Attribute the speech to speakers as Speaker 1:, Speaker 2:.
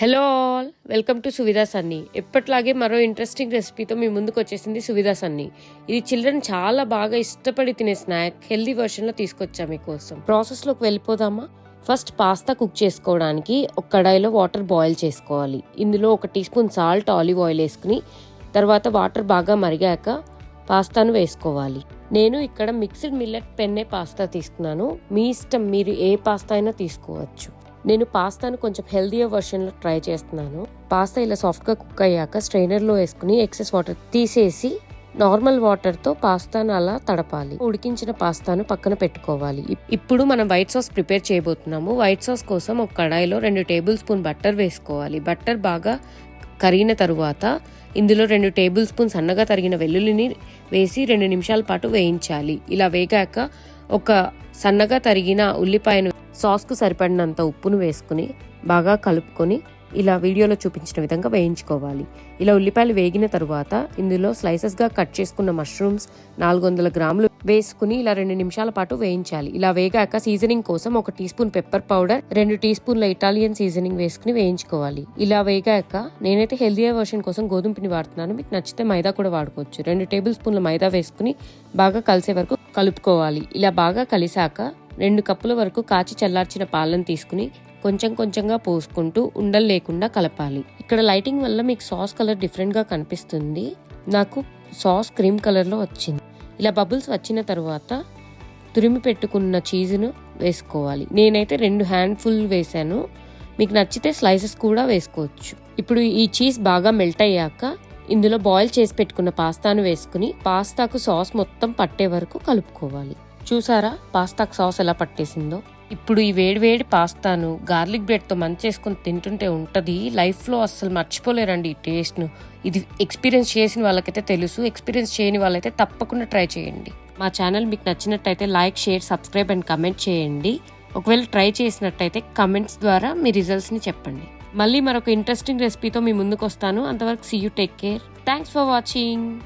Speaker 1: Hello all welcome to Suvidha Sunny ఎప్పట్లాగే మరో interesting రెసిపీతో మీ ముందుకు వచ్చేసింది సువిధా సన్నీ ఇది చిల్డ్రన్ చాలా బాగా ఇష్టపడి తినే స్నాక్ హెల్దీ వెర్షన్లో తీసుకొచ్చా మీకోసం. ప్రాసెస్లోకి వెళ్ళిపోదామా? ఫస్ట్ పాస్తా కుక్ చేసుకోవడానికి ఒక కడాయిలో వాటర్ బాయిల్ చేసుకోవాలి. ఇందులో ఒక teaspoon salt olive oil వేసుకుని తర్వాత వాటర్ బాగా మరిగాక పాస్తాను వేసుకోవాలి. నేను ఇక్కడ మిక్స్డ్ మిల్లెట్ పెన్నే పాస్తా తీసుకున్నాను. మీ ఇష్టం మీరు ఏ పాస్తా అయినా తీసుకోవచ్చు. నేను పాస్తాను కొంచెం హెల్దీయర్ వర్షన్లో ట్రై చేస్తున్నాను. పాస్తా ఇలా సాఫ్ట్గా కుక్ అయ్యాక స్ట్రైనర్లో వేసుకుని ఎక్సెస్ వాటర్ తీసేసి నార్మల్ వాటర్తో పాస్తాను అలా తడపాలి. ఉడికించిన పాస్తాను పక్కన పెట్టుకోవాలి. ఇప్పుడు మనం వైట్ సాస్ ప్రిపేర్ చేయబోతున్నాము. వైట్ సాస్ కోసం ఒక కడాయిలో రెండు టేబుల్ స్పూన్ బట్టర్ వేసుకోవాలి. బట్టర్ బాగా కరిగిన తరువాత ఇందులో రెండు టేబుల్ స్పూన్ సన్నగా తరిగిన వెల్లుల్లిని వేసి రెండు నిమిషాల పాటు వేయించాలి. ఇలా వేగాక ఒక సన్నగా తరిగిన ఉల్లిపాయను సాస్కు సరిపడినంత ఉప్పును వేసుకుని బాగా కలుపుకొని ఇలా వీడియోలో చూపించిన విధంగా వేయించుకోవాలి. ఇలా ఉల్లిపాయలు వేగిన తరువాత ఇందులో స్లైసెస్గా కట్ చేసుకున్న మష్రూమ్స్ నాలుగు వందల గ్రాములు వేసుకుని ఇలా రెండు నిమిషాల పాటు వేయించాలి. ఇలా వేగాక సీజనింగ్ కోసం ఒక టీ స్పూన్ పెప్పర్ పౌడర్ రెండు టీ స్పూన్ల ఇటాలియన్ సీజనింగ్ వేసుకుని వేయించుకోవాలి. ఇలా వేగాక నేనైతే హెల్దియర్ వర్షన్ కోసం గోధుమ పిండి వాడుతున్నాను. మీకు నచ్చితే మైదా కూడా వాడుకోవచ్చు. రెండు టేబుల్ స్పూన్ల మైదా వేసుకుని బాగా కలిసే వరకు కలుపుకోవాలి. ఇలా బాగా కలిసాక రెండు కప్పుల వరకు కాచి చల్లార్చిన పాలను తీసుకుని కొంచెం కొంచెంగా పోసుకుంటూ ఉండలు లేకుండా కలపాలి. ఇక్కడ లైటింగ్ వల్ల మీకు సాస్ కలర్ డిఫరెంట్గా కనిపిస్తుంది. నాకు సాస్ క్రీమ్ కలర్లో వచ్చింది. ఇలా బబుల్స్ వచ్చిన తర్వాత తురిమి పెట్టుకున్న చీజ్ను వేసుకోవాలి. నేనైతే రెండు హ్యాండ్ఫుల్ వేసాను మీకు నచ్చితే స్లైసెస్ కూడా వేసుకోవచ్చు. ఇప్పుడు ఈ చీజ్ బాగా మెల్ట్ అయ్యాక ఇందులో బాయిల్ చేసి పెట్టుకున్న పాస్తాను వేసుకుని పాస్తాకు సాస్ మొత్తం పట్టే వరకు కలుపుకోవాలి. చూసారా? పాస్తాకు సాస్ ఎలా పట్టేసిందో. ఇప్పుడు ఈ వేడివేడి పాస్తాను గార్లిక్ బ్రెడ్తో మంచేసుకొని తింటుంటే ఉంటుంది. లైఫ్లో అస్సలు మర్చిపోలేరండి ఈ టేస్ట్ను. ఇది ఎక్స్పీరియన్స్ చేసిన వాళ్ళకైతే తెలుసు. ఎక్స్పీరియన్స్ చేయని వాళ్ళైతే తప్పకుండా ట్రై చేయండి. మా ఛానల్ మీకు నచ్చినట్టయితే like share subscribe and comment చేయండి. ఒకవేళ ట్రై చేసినట్టయితే కమెంట్స్ ద్వారా మీ రిజల్ట్స్ని చెప్పండి. మళ్ళీ మరొక ఇంట్రెస్టింగ్ రెసిపీతో మీ ముందుకు వస్తాను అంతవరకు see you take care. Thanks for watching.